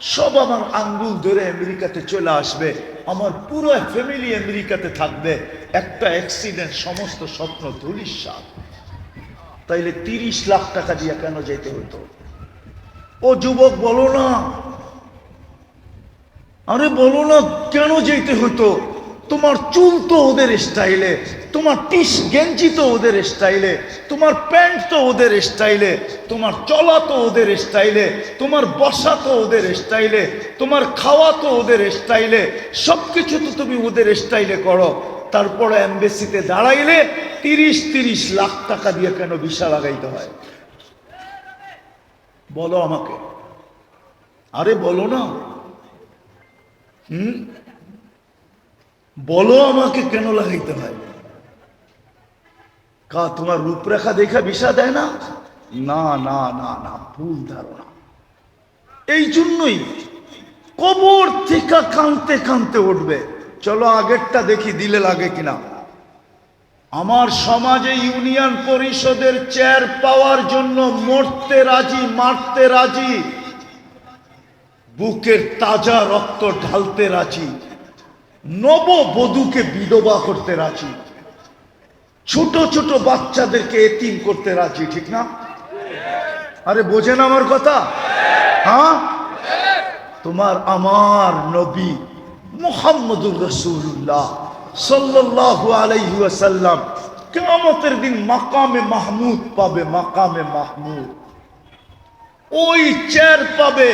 সব আমার আঙ্গুল ধরে আমেরিকাতে চলে আসবে, আমার পুরো ফ্যামিলি আমেরিকাতে থাকবে। একটা অ্যাক্সিডেন্ট সমস্ত স্বপ্ন ধুলিস্বাদ। তাইলে তিরিশ লাখ টাকা দিয়ে কেন যেতে হতো ও যুবক, বলো না। আরে বলো না, কেন যেতে হতো তোমার চুল তো ওদের স্টাইলে তোমার টিস গেঞ্জি তো ওদের স্টাইলে তোমার প্যান্ট তো ওদের স্টাইলে তোমার চলা তো ওদের স্টাইলে তোমার বসা তো ওদের স্টাইলে তোমার খাওয়া তো ওদের স্টাইলে সব কিছু তো তুমি ওদের স্টাইলে করো। তারপরে অ্যাম্বাসিতে দাঁড়াইলে তিরিশ তিরিশ লাখ টাকা দিয়ে কেন ভিসা লাগাইতে হয়? বলো আমাকে। আরে বলো না। হুম? বলো আমাকে কেন লাগাইতে হয়? কা, তোমার রূপরেখা দেখা বিষা দেয় না? না না না না, ভুল ধারণা। এই জন্যই কবর থেকে কানতে কানতে উঠবে। চলো আগেরটা দেখি, দিলে লাগে কিনা। আমার সমাজে ইউনিয়ন পরিষদের চেয়ার পাওয়ার জন্য মরতে রাজি, মারতে রাজি, বুকের তাজা রক্ত ঢালতে রাজি, নববধূকে বিধবা করতে রাজি। ছোট ছোট বাচ্চাদেরকে এতিম করতে রাজি, ঠিক না? আরে বোঝেন আমার কথা? হ্যাঁ? তোমার আমার নবী মুহাম্মদুর রসুল্লাহ সাল্লাল্লাহু আলাইহি ওয়াসাল্লাম কিয়ামতের দিন মাকামে মাহমুদ পাবে, মাকামে মাহমুদ। ওই চেয়ার পাবে,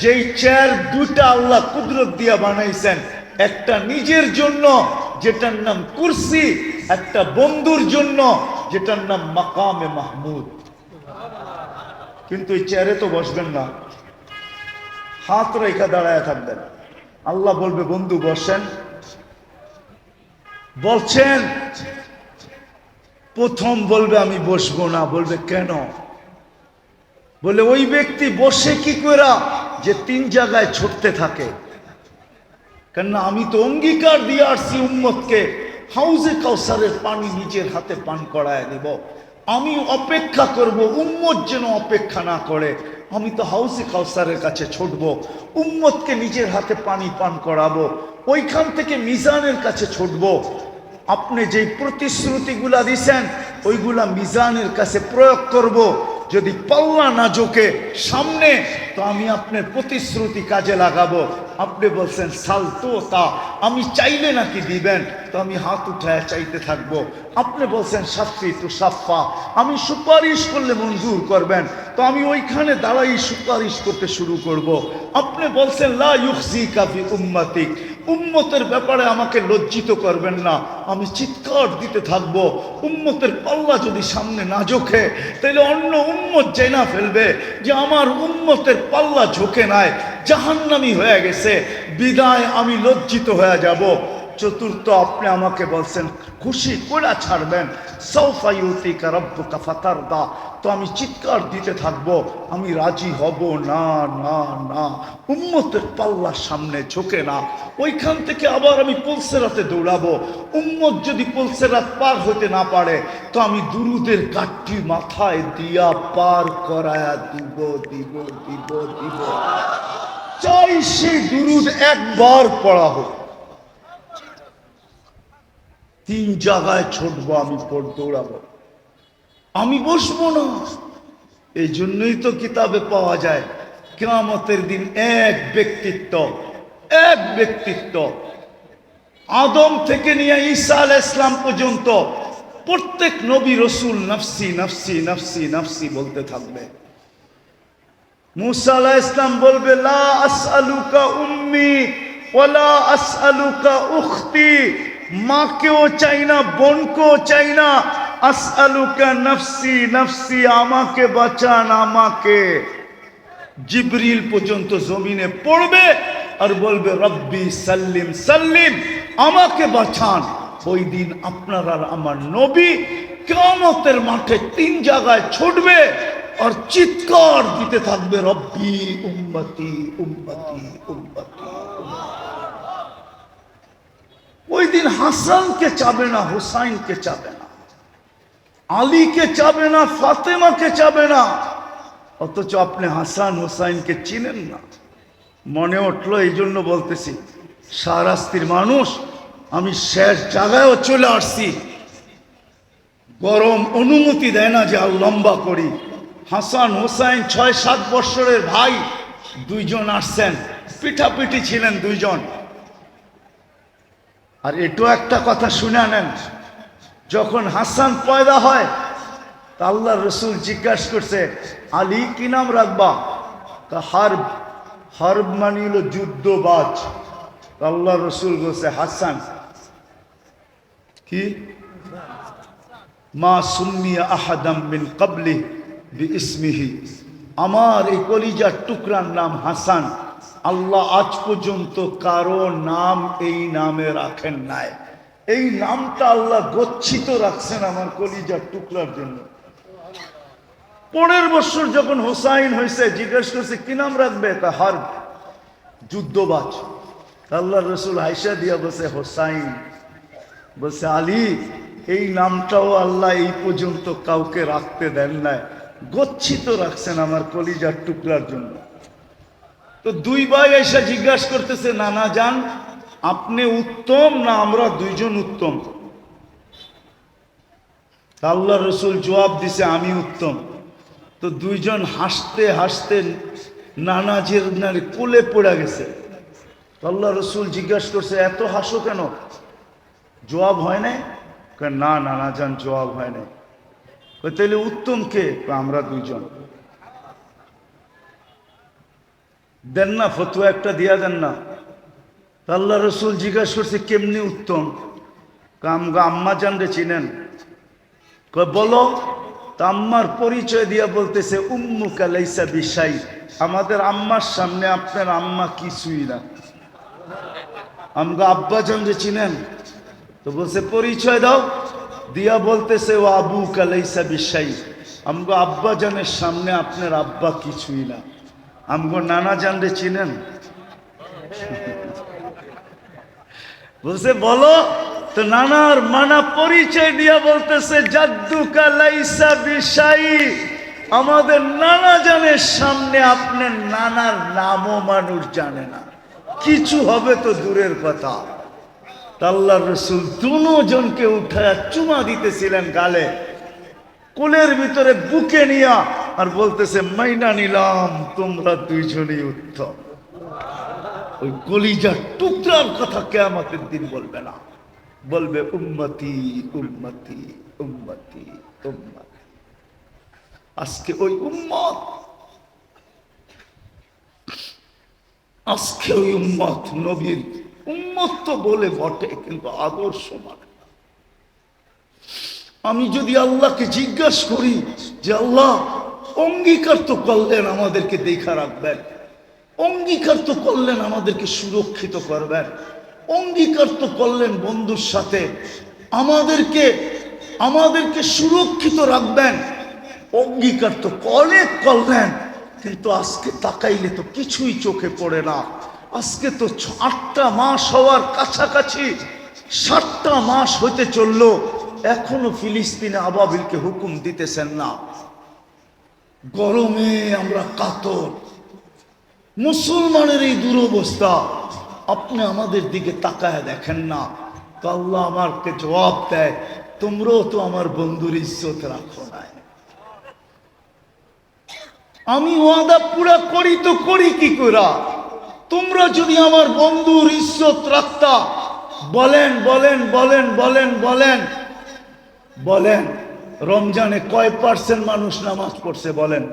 যেই চেয়ার দুটা আল্লাহ কুদরত দিয়া বানাইছেন। একটা নিজের জন্য, যেটার নাম কুরসি, একটা বন্ধুর জন্য, যেটার নাম মাকামে মাহমুদ। কিন্তু এই চেয়ারে তো বসবেন না। হাত রেখা দাঁড়ায় থাকবেন। আল্লাহ বলবে, বন্ধু, বসেন। বলছেন, প্রথম বলবে, আমি বসবো না। বলবে, কেন? বলে, ওই ব্যক্তি বসে কি করা যে তিন জায়গায় ছুটতে থাকে? কেননা আমি তো অঙ্গীকার দিয়ে আসছি উম্মতকে। হাউজে কাউসারের পানি নিজের হাতে পান করায় দেব আমি অপেক্ষা করব, উম্মত যেন অপেক্ষা না করে। আমি তো হাউসে কাউসারের কাছে ছুটব, উম্মতকে নিজের হাতে পানি পান করাবো। ওইখান থেকে মিজানের কাছে ছুটব। আপনি যেই প্রতিশ্রুতিগুলা দিছেন, ওইগুলা মিজানের কাছে প্রয়োগ করব। যদি পাল্লা না জোকে সামনে, তো আমি আপনার প্রতিশ্রুতি কাজে লাগাবো। আপনি বলছেন সাল তো আমি চাইলে নাকি দিবেন? তো আমি হাত উঠায় চাইতে থাকব। আপনি বলছেন সাফি তো সাফা, আমি সুপারিশ করলে মঞ্জুর করবেন। তো আমি ওইখানে দাঁড়াই সুপারিশ করতে শুরু করব। আপনি বলছেন, লা ইউখজি কাফি উম্মাতিক। উম্মতের ব্যাপারে আমাকে লজ্জিত করবেন না। আমি চিৎকার দিতে থাকব। উম্মতের পাল্লা যদি সামনে না ঝোঁকে তাহলে অন্য উম্মত জেনা ফেলবে যে আমার উম্মতের পাল্লা ঝোঁকে নাই, জাহান্নামি হয়ে গেছে। বিদায় আমি লজ্জিত হয়ে যাব। চতুর্থ আপনি আমাকে বলছেন, খুশি করে ছাড়বেন। সৌফাইউতিকা রব্বুকা ফাতারদা। তো আমি চিৎকার দিতে থাকব, আমি রাজি হব না না না। উম্মতের পাল্লার সামনে ঝোঁকে না। ওইখান থেকে আবার আমি পলসেরাতে দৌড়াবো। উম্মত যদি পলসেরাত পার হতে না পারে, তো আমি দুরুদের কাঠটি মাথায় দিয়া পার করায়া দিব দিব দিব দিব। চাই সেই দুরুদ একবার পড়া হোক। তিন জায়গায় ছুটবো, আমি দৌড়াবো। আমি বসবো না। এই জন্যই তো কিতাবে পাওয়া যায়, কেয়ামতের দিন এক ব্যক্তিত্ব এক ব্যক্তিত্ব, আদম থেকে নিয়ে ঈসা আল ইসলাম পর্যন্ত প্রত্যেক নবী রসুল নফসি নফসি নফসি নফসি বলতে থাকবে। মুসা আলাহ ইসলাম বলবে, লা আসআলুকা উম্মি ওয়ালা আসআলুকা উখতি মাকেও চাই না, বোনকেও চাই না। আসআলুকা নফসি নফসি, আমাকে বাঁচান, আমাকে। জিবরিল পর্যন্ত জমিনে পড়বে আর বলবে, রব্বি সাল্লিম সাল্লিম, আমাকে বাঁচান। ওই দিন আপনার আর আমার নবী কেমতের মাঠে তিন জায়গায় ছুটবে আর চিৎকার দিতে থাকবে, রব্বি উম্মতি উম্মতি উম্মতি ওই দিন হাসানকে চাবে না, হুসাইনকে চাবে না, আলীকে চাবে না, ফাতেমাকে চাবে না। অথচ আপনি হাসান, হুসাইনকে চিনেন না। মনে উঠল, এই জন্য বলতেছি, সারাস্তির মানুষ, আমি শেষ জায়গায়ও চলে আসছি। গরম অনুমতি দেয় না যে আর লম্বা করি। হাসান, হোসাইন ছয় সাত বৎসরের ভাই, দুইজন আসছেন। পিঠাপিঠি ছিলেন দুইজন। আর এটাও একটা কথা শুনে নেন, যখন হাসান পয়দা হয়, তা আল্লাহ রসুল জিজ্ঞাসা করছে, আলী, কি নাম রাখবা? তা হার্ব হার্ব মানে হলো যুদ্ধবাজ। আল্লাহ রসুল বলছে, হাসান, কি? মা সুন্নিয়া আহাদাম বিন কাবলি বি ইসমিহি। আমার এই কলিজার টুকরার নাম হাসান। আল্লাহ আজ পর্যন্ত কারও নাম এই নামে রাখেন নাই। এই নামটা আল্লাহ গচ্ছিত রাখছেন আমার কলিজার টুকরার জন্য। পনেরো বছর যখন হোসাইন হয়েছে জিজ্ঞেস করছে, কি নাম রাখবে? তা হার যুদ্ধবাজ। আল্লাহ রসুল আয়সা দিয়া বসে হোসাইন। বলছে, আলী, এই নামটাও আল্লাহ এই পর্যন্ত কাউকে রাখতে দেন নাই। গচ্ছিত রাখছেন আমার কলিজার টুকরার জন্য। তো দুই ভাই এসে জিজ্ঞাসা করতেছে, নানা যান আপনি উত্তম না আমরা দুইজন উত্তম? আল্লাহ রসুল জবাব দিছে, আমি উত্তম। তো দুইজন হাসতে হাসতে নানাজের নারী কোলে পড়ে গেছে। আল্লাহ রসুল জিজ্ঞাসা করছে, এত হাসো কেন? জবাব হয় নাই। না, নানা যান জবাব হয় নাই। তাহলে উত্তম কে? আমরা দুইজন। দেন না ফতুয়া একটা দিয়া দেন না। আল্লাহ রসুল জিজ্ঞাসা করছে কেমনি উত্তম? কয়, আমগো আম্মা জান রে চিনেন? বলো। তা আম্মার পরিচয় দিয়া বলতেছে উম্মু কালাইসা বিশাই। আমাদের আম্মার সামনে আপনার আম্মা কিছুই না। আমগো আব্বা জান যে চিনেন? তো বলছে পরিচয় দাও। দিয়া বলতেছে ও আবু কালাইসা বিশাই। আমগো আব্বা জানের সামনে আপনার আব্বা কিছুই না। আমগো নানা জান রে চিনেন। বলছে, বলো, তো নানার মানা পরিচয় দিয়া বলতেছে জাদ্দু কালাইসা বিশাই। আমাদের নানা জানের সামনে আপনার নানার নামও মানুষ জানে না। কিছু হবে তো দূরের কথা। আল্লাহ রসুল দুজনকে উঠায় চুমা দিতেছিলেন গালে। কোলের ভিতরে বুকে নিয়া আর বলতেছে, মাইনা নিলাম, তোমরা দুইজনই উত্তম ওই কলিজার টুকরার কথা কেয়ামতের দিন বলবে না বলবে, উম্মতি উম্মতি উম্মতি উম্মতি আজকে ওই উম্মত, আজকে ওই উম্মত নবীর উম্মত তো বলে বটে, কিন্তু আদর্শ মানে। আমি যদি আল্লাহকে জিজ্ঞাসা করি যে আল্লাহ, অঙ্গীকার তো করলেন আমাদেরকে দেখা রাখবেন। অঙ্গীকার তো করলেন আমাদেরকে সুরক্ষিত করবেন। অঙ্গীকার তো করলেন বন্ধুর সাথে। আমাদেরকে আমাদেরকে সুরক্ষিত রাখবেন। অঙ্গীকার তো অনেক করলেন, কিন্তু আজকে তাকাইলে তো কিছুই চোখে পড়ে না। আজকে তো আটটা মাস হওয়ার কাছাকাছি, সাতটা মাস হতে চলল। এখনও ফিলিস্তিনে আবাবিলকে হুকুম দিতেছেন না। গরমে আমরা কাতর। মুসলমানের এই দুরবস্থা, আপনি আমাদের দিকে তাকায় দেখেন না। তো আল্লাহ আমাকে জবাব দেয়, তোমরাও তো আমার বন্ধুর ইজ্জত রাখো নাই। আমি ওয়াদা পুরা করি তো করি কি করা তোমরা যদি আমার বন্ধুর ইজ্জত রাখতা, বলেন বলেন বলেন বলেন বলেন বলেন, রমজানে কয় পার্সেন্ট মানুষ নামাজ পড়ছে বলেন?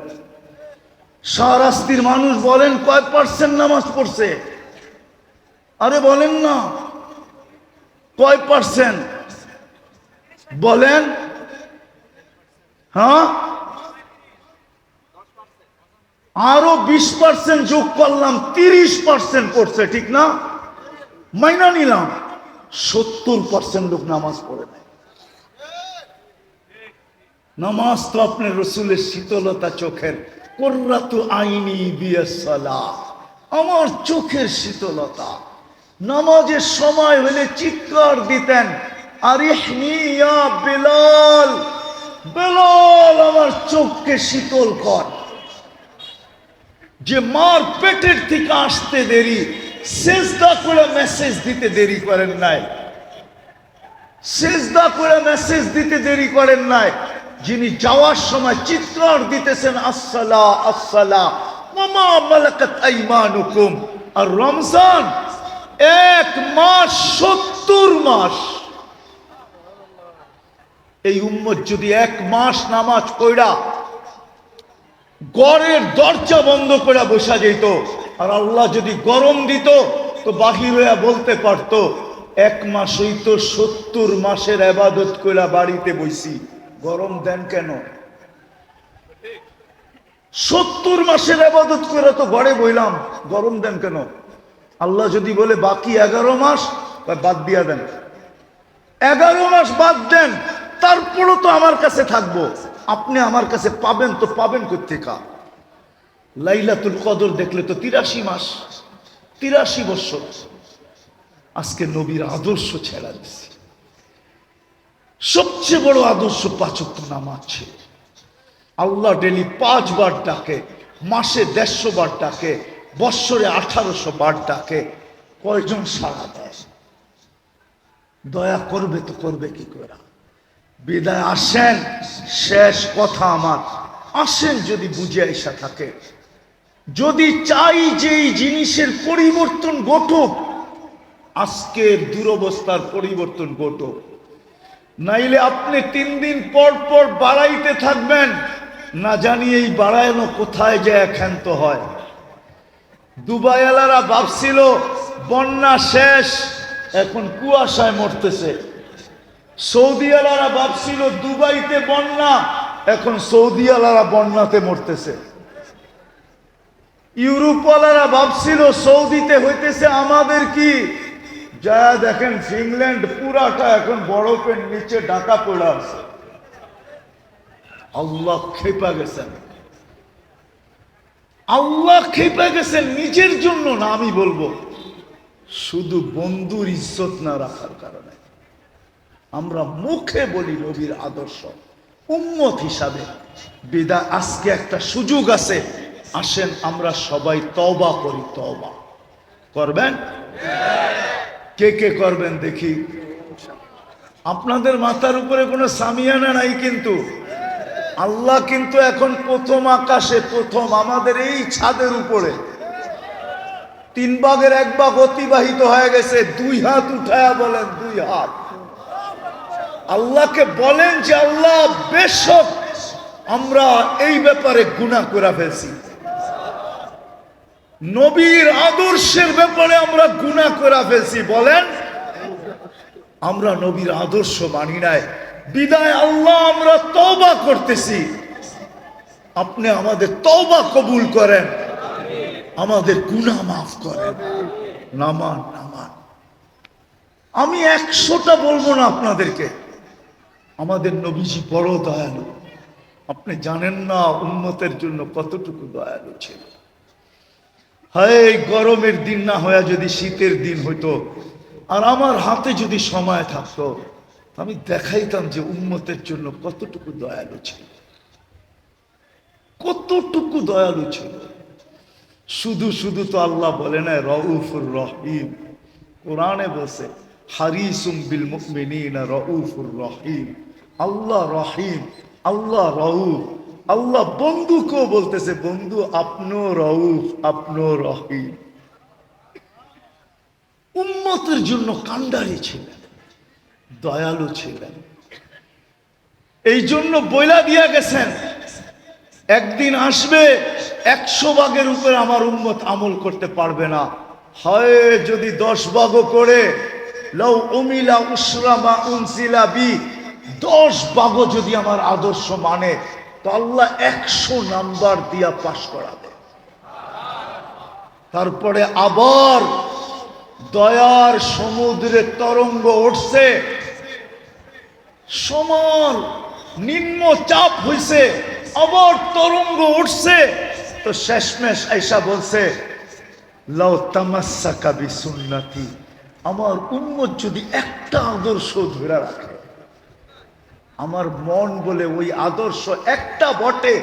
শাহরাস্তির মানুষ বলেন কয় পার্সেন্ট নামাজ পড়ছে? আরে বলেন না। কয় পার্সেন্ট বলেন। হ্যাঁ? আরও বিশ পার্সেন্ট যোগ করলাম, তিরিশ পার্সেন্ট পড়ছে, ঠিক না? মাইনা নিলাম। সত্তর পার্সেন্ট লোক নামাজ পড়ে নাই। নামাজ তো আপনার রসুলের শীতলতা চোখের। কর্রাতু আইনি বিয়াসালা আমার চোখের শীতলতা। নামাজের সময় হলে চিৎকার দিতেন বেলাল বেলাল আমার চোখকে শীতল কর। যে মার পেটের থেকে আসতে দেরি, সেজদা করে মেসেজ দিতে দেরি করেন নাই। সেজদা করে মেসেজ দিতে দেরি করেন নাই। যিনি যাওয়ার সময় চিৎকার দিতেছেন, আসসালা আসসালা, মামা মালাকাত আর রমজান এক মাস, সত্তর মাস। এই উম্মত যদি এক মাস নামাজ পড়া গড়ের দরজা বন্ধ করে বসা যেত আর আল্লাহ যদি গরম দিত, তো বাহির হইয়া বলতে পারতো, এক মাস হইতো সত্তর মাসের আবাদত কইরা বাড়িতে বইছি। গরম দেন কেন? সত্তর মাসের আবাদত করে তো ঘরে বইলাম, গরম দেন কেন? আল্লাহ যদি বলে বাকি এগারো মাস বাদ দিয়া দেন। এগারো মাস বাদ দেন, তারপরও তো আমার কাছে থাকব। আপনি আমার কাছে পাবেন তো পাবেন কোথেকা লাইলাতুল কদর দেখলে তো তিরাশি মাস, তিরাশি বছর। আজকে নবীর আদর্শ ছেড়া দিচ্ছে সবচেয়ে বড় আদর্শ পাচক নামাজ ছিল আল্লাহ ডেলি পাঁচবার ডাকে, মাসে দেড়শো বার ডাকে, বৎসরে আঠারোশো বার ডাকে, কয়জন সাড়া দেয়? দয়া করবে তো করবে কি করে? বিদায় আসেন, শেষ কথা আমার। আসেন যদি বুঝে আইসা থাকে। যদি চাই যে এই জিনিসের পরিবর্তন ঘটুক, আজকের দুরবস্থার পরিবর্তন ঘটুক। নাইলে আপনি তিন দিন পর পর বাড়াইতে থাকবেন। না জানি এই বাড়ানো কোথায় যায় ক্ষান্ত হয়। দুবাইওয়ালারা ভাবছিল, বন্যা শেষ, এখন কুয়াশায় মরতেছে। সৌদিওয়ালারা ভাবছিল, দুবাইতে বন্যা, এখন সৌদিওয়ালারা বন্যাতে মরতেছে। ইউরোপওয়ালারা ভাবছিল, সৌদিতে হইতেছে আমাদের কি? যা দেখেন ফিনল্যান্ড পুরাটা এখন বরফের নিচে ঢাকা পড়ে আছে। আল্লাহ খেপা গেছেন। আল্লাহ খেপা গেছেন নিজের জন্য না, আমি বলব। শুধু বন্ধুর ইজ্জত না রাখার কারণে। আমরা মুখে বলি নবীর আদর্শ। উম্মত হিসাবে বিদায় আজকে একটা সুযোগ আছে। আসেন আমরা সবাই তওবা করি তবা করবেন? কে কে করবেন দেখি। আপনাদের মাথার উপরে কোনো সামিয়ানা নাই কিন্তু। আল্লাহ কিন্তু এখন প্রথম আকাশে, প্রথম আমাদের এই ছাদের উপরে। তিন ভাগের এক ভাগ অতিবাহিত হয়ে গেছে, দুই হাত উঠায়া বলেন, দুই হাত। আল্লাহকে বলেন যে, আল্লাহ বেশক আমরা এই ব্যাপারে গুণা করে ফেলছি। নবীর আদর্শের ব্যাপারে আমরা গুণা করে ফেলছি, বলেন। আমরা নবীর আদর্শ মানি নাই। বিদায় আল্লাহ, আমরা তওবা করতেছি। আপনি আমাদের তওবা কবুল করেন। আমাদের গুনাহ মাফ করেন। নামান নামান। আমি একশোটা বলব না আপনাদেরকে। আমাদের নবীজি বড় দয়ালু। আপনি জানেন না উন্মতের জন্য কতটুকু দয়ালু ছিল। এই গরমের দিন না হয়ে যদি শীতের দিন হইতো, আর আমার হাতে যদি সময় থাকতো, আমি দেখাইতাম যে উন্মতের জন্য কতটুকু দয়ালু ছিল। কতটুকু দয়ালু ছিল। শুধু শুধু তো আল্লাহ বলে না, রউফুর রহিম। কোরআনে বসে হারিসুম বিল মুমিনিনা রউফুর রহিম। আল্লাহ রহিম, আল্লাহ রউফ। আল্লাহ বন্ধুকেও বলতেছে, বন্ধু আপনো রউফ আপনো রহিম। উম্মতের জন্য কান্ডারি ছিলেন, দয়ালু ছিলেন। এই জন্য বইলা দিয়া গেছেন, একদিন আসবে, একশো ভাগের উপরে আমার উম্মত আমল করতে পারবে না। হয়, যদি দশ ভাগও করে লও উমিলা উসরামা উনসিলা বি, দশ ভাগও যদি আমার আদর্শ মানে তো আল্লাহ একশো নাম্বার দিয়া পাশ করাবে। তারপরে আবার দয়ার সমুদ্রে তরঙ্গ উঠছে। সমান নিম্ন চাপ হইছে, আবার তরঙ্গ উঠছে। তো শেষমেশ আইসা বলছে লও আমার উন্মত যদি একটা আদর্শ ধরে রাখে আমার মন বলে ওই আদর্শ একটা বটে।